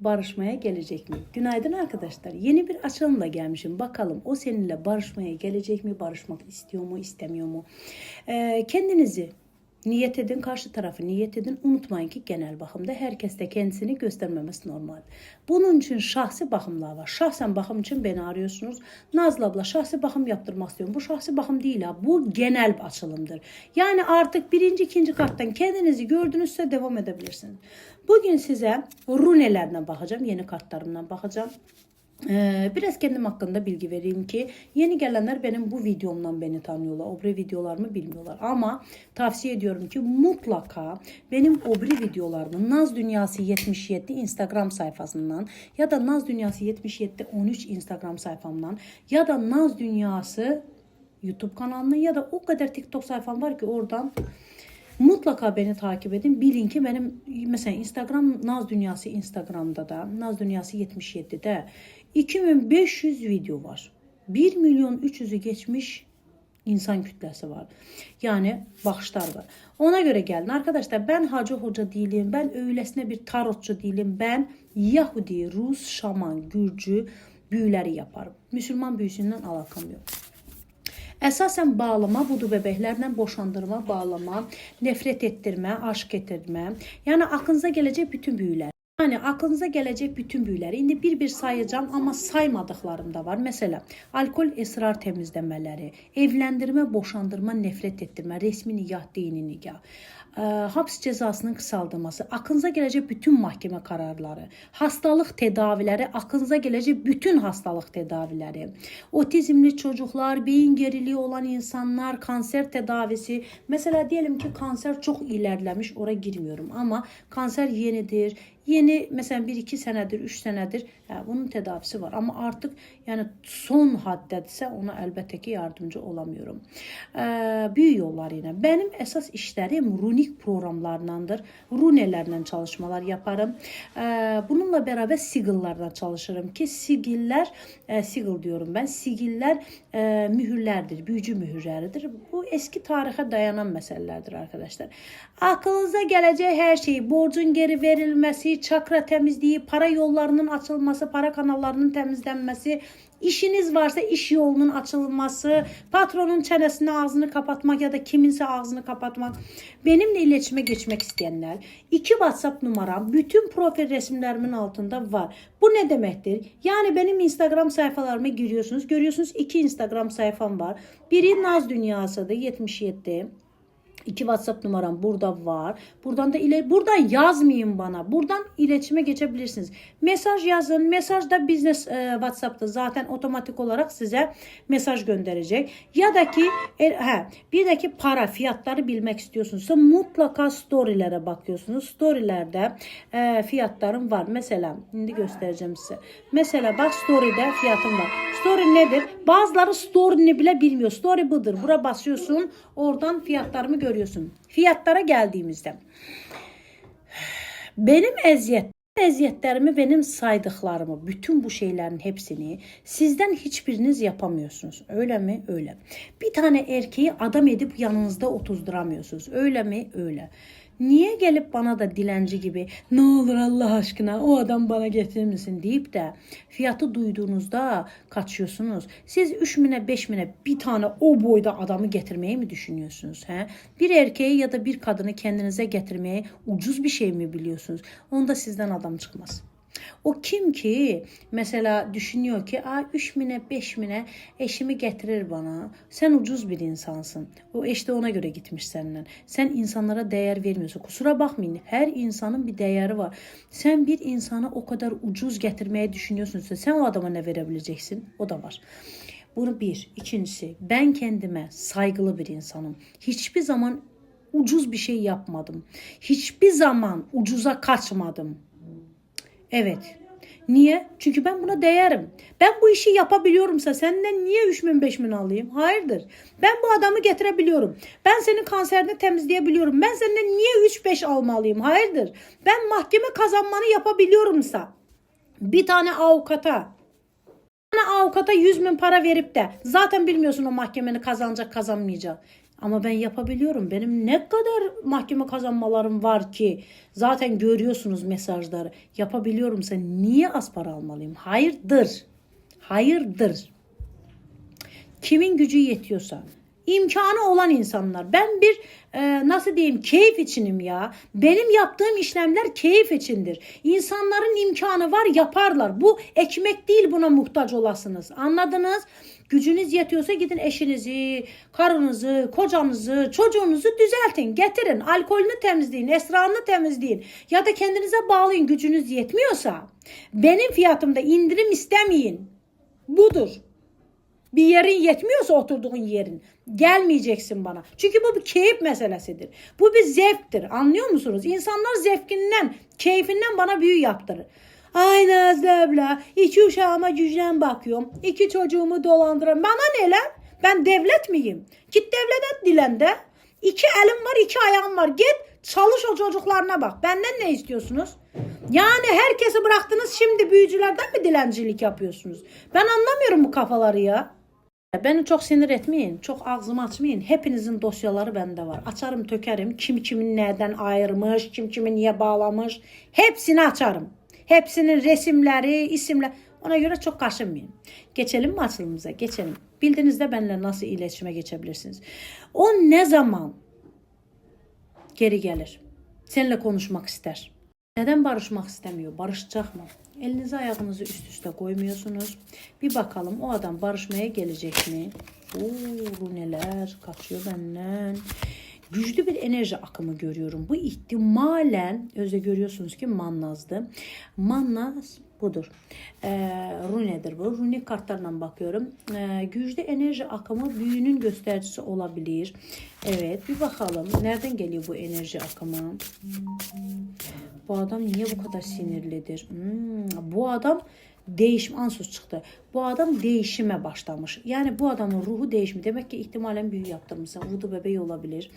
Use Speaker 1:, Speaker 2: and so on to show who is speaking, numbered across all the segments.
Speaker 1: barışmaya gelecek mi? Günaydın arkadaşlar. Yeni bir açılımla gelmişim. Bakalım o seninle barışmaya gelecek mi? Barışmak istiyor mu, istemiyor mu? Ee, kendinizi niyet edin, karşı tarafı niyet edin. Unutmayın ki genel bakımda herkes de kendisini göstermemesi normal. Bunun için şahsi bakımlar var. Şahsen bakım için beni arıyorsunuz. Nazlı abla şahsi bakım yaptırmak istiyorum. Bu şahsi bakım değil ha. Bu genel açılımdır. Yani artık birinci, ikinci karttan kendinizi gördünüzse devam edebilirsiniz. Bugün size runelerden bakacağım. Yeni kartlarımdan bakacağım. Ee, biraz kendim hakkında bilgi vereyim ki yeni gelenler benim bu videomdan beni tanıyorlar. Obre videolarımı bilmiyorlar. Ama tavsiye ediyorum ki mutlaka benim obre videolarımı Naz Dünyası 77 Instagram sayfasından ya da Naz Dünyası 77 13 Instagram sayfamdan ya da Naz Dünyası YouTube kanalına ya da o kadar TikTok sayfam var ki oradan Mutlaka beni takip edin. Bilin ki benim mesela Instagram Naz Dünyası Instagram'da da Naz Dünyası 77'de 2500 video var. 1 milyon 300'ü geçmiş insan kütlesi var. Yani bakışlar var. Ona göre gelin arkadaşlar ben hacı hoca değilim. Ben öylesine bir tarotçu değilim. Ben Yahudi, Rus, Şaman, Gürcü büyüleri yaparım. Müslüman büyüsünden alakam yok. Əsasən bağlama, budur bebəklərlə boşandırma, bağlama, nefret etdirmə, aşk etdirmə. Yəni aklınıza gələcək bütün büyülər. Yani aklınıza gelecek bütün büyüleri. İndi bir bir sayacağım ama saymadıklarım da var. Mesela alkol esrar temizlemeleri, evlendirme, boşandırma, nefret ettirme, resmi nikah, dini nikah, e, hapis cezasının kısaldılması, aklınıza gelecek bütün mahkeme kararları, hastalık tedavileri, aklınıza gelecek bütün hastalık tedavileri, otizmli çocuklar, beyin geriliği olan insanlar, kanser tedavisi. Mesela diyelim ki kanser çok ilerlemiş, oraya girmiyorum ama kanser yenidir, Yeni mesela 1-2 senedir, 3 senedir hə, bunun tedavisi var. Ama artık yani son haddədirsə ona əlbəttə ki yardımcı olamıyorum. Ee, büyü yolları ilə. Benim əsas işlərim runik proqramlarlandır. Runelərlə çalışmalar yaparım. Ee, bununla beraber sigillərlə çalışırım ki sigillər, e, sigil diyorum ben, sigillər e, mühürlərdir, büyücü mühürləridir. Bu eski tarixə dayanan məsələlərdir arkadaşlar. Aklınıza gələcək hər şey, borcun geri verilməsi, çakra temizliği, para yollarının açılması, para kanallarının temizlenmesi, işiniz varsa iş yolunun açılması, patronun çenesine ağzını kapatmak ya da kiminse ağzını kapatmak. Benimle iletişime geçmek isteyenler, iki WhatsApp numaram bütün profil resimlerimin altında var. Bu ne demektir? Yani benim Instagram sayfalarıma giriyorsunuz. Görüyorsunuz iki Instagram sayfam var. Biri Naz Dünyası'da 77. İki WhatsApp numaram burada var. Buradan da ile buradan yazmayın bana. Buradan iletişime geçebilirsiniz. Mesaj yazın. Mesajda business e, WhatsApp'ta zaten otomatik olarak size mesaj gönderecek. Ya da ki e, he, bir de ki para fiyatları bilmek istiyorsunuz. Mutlaka storylere bakıyorsunuz. Storylerde e, fiyatlarım var. Mesela şimdi göstereceğim size. Mesela bak story'de fiyatım var. Story nedir? Bazıları story'ni bile bilmiyor. Story budur. Bura basıyorsun. Oradan fiyatlarımı görüyorsun. Fiyatlara geldiğimizde benim eziyet eziyetlerimi benim saydıklarımı bütün bu şeylerin hepsini sizden hiçbiriniz yapamıyorsunuz. Öyle mi? Öyle. Bir tane erkeği adam edip yanınızda otuzduramıyorsunuz. Öyle mi? Niye gelip bana da dilenci gibi ne olur Allah aşkına o adam bana getirir misin deyip de fiyatı duyduğunuzda kaçıyorsunuz. Siz 3 mine 5 mine bir tane o boyda adamı getirmeyi mi düşünüyorsunuz? He? Bir erkeği ya da bir kadını kendinize getirmeye ucuz bir şey mi biliyorsunuz? Onda sizden adam çıkmaz. O kim ki mesela düşünüyor ki Aa, 3 mine 5 mine eşimi getirir bana. Sen ucuz bir insansın. O eş de ona göre gitmiş seninle. Sen insanlara değer vermiyorsun. Kusura bakmayın. Her insanın bir değeri var. Sen bir insanı o kadar ucuz getirmeye düşünüyorsun. Sen o adama ne verebileceksin? O da var. Bunu bir. İkincisi ben kendime saygılı bir insanım. Hiçbir zaman ucuz bir şey yapmadım. Hiçbir zaman ucuza kaçmadım. Evet. Niye? Çünkü ben buna değerim. Ben bu işi yapabiliyorumsa senden niye 3 bin 5 bin alayım? Hayırdır. Ben bu adamı getirebiliyorum. Ben senin kanserini temizleyebiliyorum. Ben senden niye 3-5 almalıyım? Hayırdır. Ben mahkeme kazanmanı yapabiliyorumsa bir tane avukata bir tane avukata 100 bin para verip de zaten bilmiyorsun o mahkemeni kazanacak kazanmayacak. Ama ben yapabiliyorum. Benim ne kadar mahkeme kazanmalarım var ki zaten görüyorsunuz mesajları. Yapabiliyorumsa niye az para almalıyım? Hayırdır. Hayırdır. Kimin gücü yetiyorsa imkanı olan insanlar. Ben bir e, nasıl diyeyim keyif içinim ya. Benim yaptığım işlemler keyif içindir. İnsanların imkanı var yaparlar. Bu ekmek değil buna muhtaç olasınız. Anladınız? Gücünüz yetiyorsa gidin eşinizi, karınızı, kocanızı, çocuğunuzu düzeltin, getirin. Alkolünü temizleyin, esrarını temizleyin. Ya da kendinize bağlayın gücünüz yetmiyorsa. Benim fiyatımda indirim istemeyin. Budur. Bir yerin yetmiyorsa oturduğun yerin gelmeyeceksin bana. Çünkü bu bir keyif meselesidir. Bu bir zevktir. Anlıyor musunuz? İnsanlar zevkinden, keyfinden bana büyü yaptırır. Ay Nazlı abla iki uşağıma gücden bakıyorum. İki çocuğumu dolandırıyorum. Bana ne lan? Ben devlet miyim? Git devlet et dilende. İki elim var iki ayağım var. Git çalış o çocuklarına bak. Benden ne istiyorsunuz? Yani herkesi bıraktınız şimdi büyücülerden mi dilencilik yapıyorsunuz? Ben anlamıyorum bu kafaları ya. Beni çok sinir etmeyin. Çok ağzımı açmayın. Hepinizin dosyaları bende var. Açarım tökerim. Kim kimin nereden ayırmış, kim kimi niye bağlamış. Hepsini açarım. Hepsinin resimleri, isimler. Ona göre çok kaşınmayın. Geçelim mi açılımıza? Geçelim. Bildiğinizde benimle nasıl iletişime geçebilirsiniz. O ne zaman geri gelir? Seninle konuşmak ister. Neden barışmak istemiyor? Barışacak mı? Elinizi ayağınızı üst üste koymuyorsunuz. Bir bakalım o adam barışmaya gelecek mi? Oo, neler kaçıyor benden. Güçlü bir enerji akımı görüyorum. Bu ihtimalen özde görüyorsunuz ki mannazdı. Mannaz budur. Ee, runedir bu. Rune kartlarından bakıyorum. Ee, güçlü enerji akımı büyünün göstericisi olabilir. Evet bir bakalım. Nereden geliyor bu enerji akımı? Bu adam niye bu kadar sinirlidir? Hmm, bu adam değişim ansuz çıktı. Bu adam değişime başlamış. Yani bu adamın ruhu değişimi. Demek ki ihtimalen büyü yaptırmışsın. Vudu bebeği olabilir.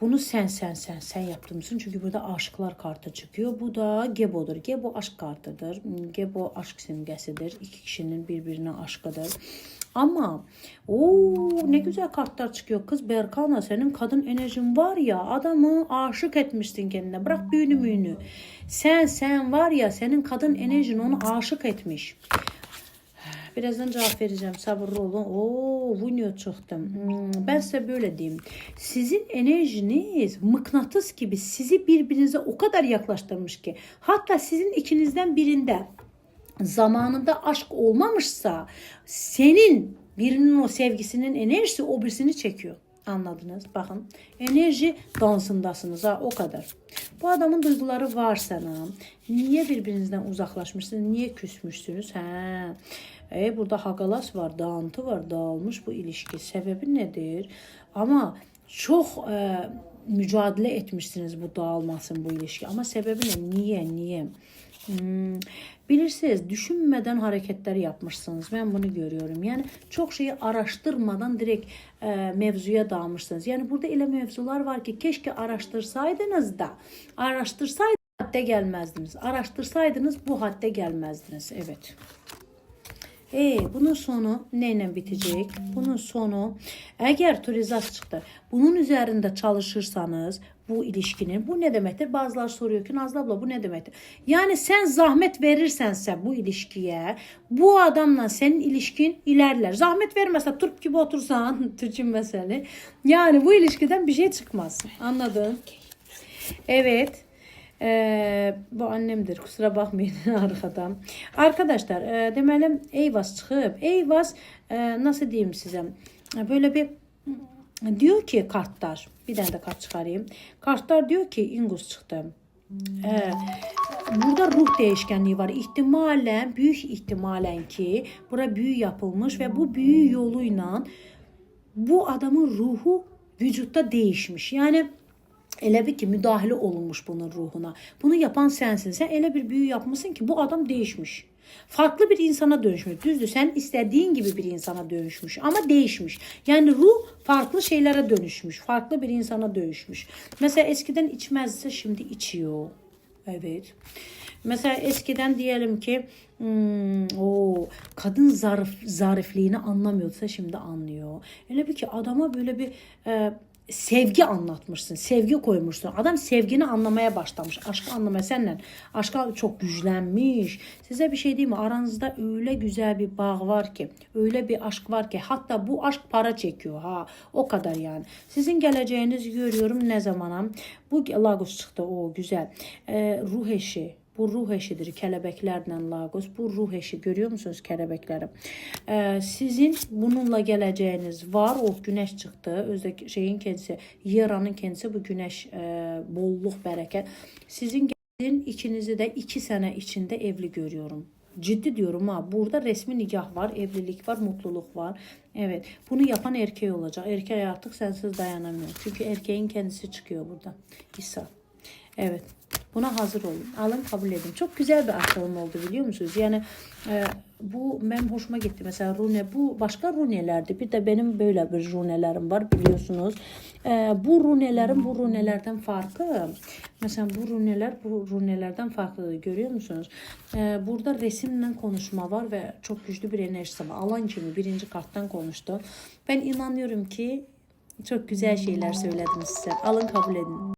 Speaker 1: Bunu sen sen sen sen yaptırmışsın. Çünkü burada aşıklar kartı çıkıyor. Bu da Gebo'dur. Gebo aşk kartıdır. Gebo aşk simgesidir. İki kişinin birbirine aşkıdır. Ama o ne güzel kartlar çıkıyor. Kız Berkana senin kadın enerjin var ya adamı aşık etmişsin kendine. Bırak büyünü müyünü. Sen sen var ya senin kadın enerjin onu aşık etmiş. Birazdan cevap vereceğim. Sabırlı olun. Oo, Vunyo çıktım. Hmm, ben size böyle diyeyim. Sizin enerjiniz mıknatıs gibi sizi birbirinize o kadar yaklaştırmış ki. Hatta sizin ikinizden birinde zamanında aşk olmamışsa senin birinin o sevgisinin enerjisi o birisini çekiyor. Anladınız? Bakın enerji dansındasınız ha o kadar. Bu adamın duyguları var sana. Niye birbirinizden uzaklaşmışsınız? Niye küsmüşsünüz? He. E, burada hagalas var, dağıntı var, dağılmış bu ilişki. Sebebi nedir? Ama çok e, mücadele etmişsiniz bu dağılmasın bu ilişki. Ama sebebi ne? Niye? Niye? Hmm, bilirsiniz düşünmeden hareketler yapmışsınız. Ben bunu görüyorum. Yani çok şeyi araştırmadan direkt e, mevzuya dalmışsınız. Yani burada ile mevzular var ki keşke araştırsaydınız da araştırsaydınız hadde gelmezdiniz. Araştırsaydınız bu hadde gelmezdiniz. Evet. E, bunun sonu neyle bitecek? Bunun sonu eğer turizas çıktı. Bunun üzerinde çalışırsanız bu ilişkinin bu ne demektir? Bazılar soruyor ki Nazlı abla bu ne demektir? Yani sen zahmet verirsense bu ilişkiye bu adamla senin ilişkin ilerler. Zahmet vermezse turp gibi otursan Türkçüm mesele. Yani bu ilişkiden bir şey çıkmaz. Anladın? Evet. Ee, bu annemdir kusura bakmayın arkadan. Arkadaşlar e, deməli Eyvaz çıxıb. Eyvaz e, nasıl diyeyim size böyle bir diyor ki kartlar bir tane de kart çıkarayım. Kartlar diyor ki Ingus çıktı. Ee, burada ruh değişkenliği var. İhtimalen, büyük ihtimalen ki bura büyü yapılmış ve bu büyü yoluyla bu adamın ruhu vücutta değişmiş. Yani Elə bir ki, müdahale olunmuş bunun ruhuna. Bunu yapan sensin. Sen elə bir büyü yapmışsın ki bu adam değişmiş. Farklı bir insana dönüşmüş. Düzdür sen istediğin gibi bir insana dönüşmüş ama değişmiş. Yani ruh farklı şeylere dönüşmüş. Farklı bir insana dönüşmüş. Mesela eskiden içmezse şimdi içiyor. Evet. Mesela eskiden diyelim ki hmm, o kadın zarif zarifliğini anlamıyorsa şimdi anlıyor. Öyle bir ki adama böyle bir e, sevgi anlatmışsın. Sevgi koymuşsun. Adam sevgini anlamaya başlamış. Aşkı anlamaya seninle. Aşka çok güçlenmiş. Size bir şey diyeyim mi? Aranızda öyle güzel bir bağ var ki. Öyle bir aşk var ki. Hatta bu aşk para çekiyor. ha O kadar yani. Sizin geleceğinizi görüyorum ne zamana. Bu Lagos çıktı. O güzel. E, ruh eşi. Bu ruh eşidir. Kelebeklerle Lagos. Bu ruh eşi. Görüyor musunuz kelebekleri? Ee, sizin bununla geleceğiniz var. O güneş çıktı. Özde şeyin kendisi. Yeranın kendisi bu güneş e, bolluk bereket. Sizin gelin ikinizi de iki sene içinde evli görüyorum. Ciddi diyorum ha. Burada resmi nikah var, evlilik var, mutluluk var. Evet. Bunu yapan erkeği olacak. Erkek artık sensiz dayanamıyor. Çünkü erkeğin kendisi çıkıyor burada. İsa. Evet. Buna hazır olun. Alın kabul edin. Çok güzel bir açılım oldu biliyor musunuz? Yani e, bu benim hoşuma gitti. Mesela rune bu başka runelerdi. Bir de benim böyle bir runelerim var biliyorsunuz. E, bu runelerin bu runelerden farkı. Mesela bu runeler bu runelerden farklı görüyor musunuz? E, burada resimle konuşma var ve çok güçlü bir enerjisi var. Alan kimi birinci karttan konuştu. Ben inanıyorum ki çok güzel şeyler söyledim size. Alın kabul edin.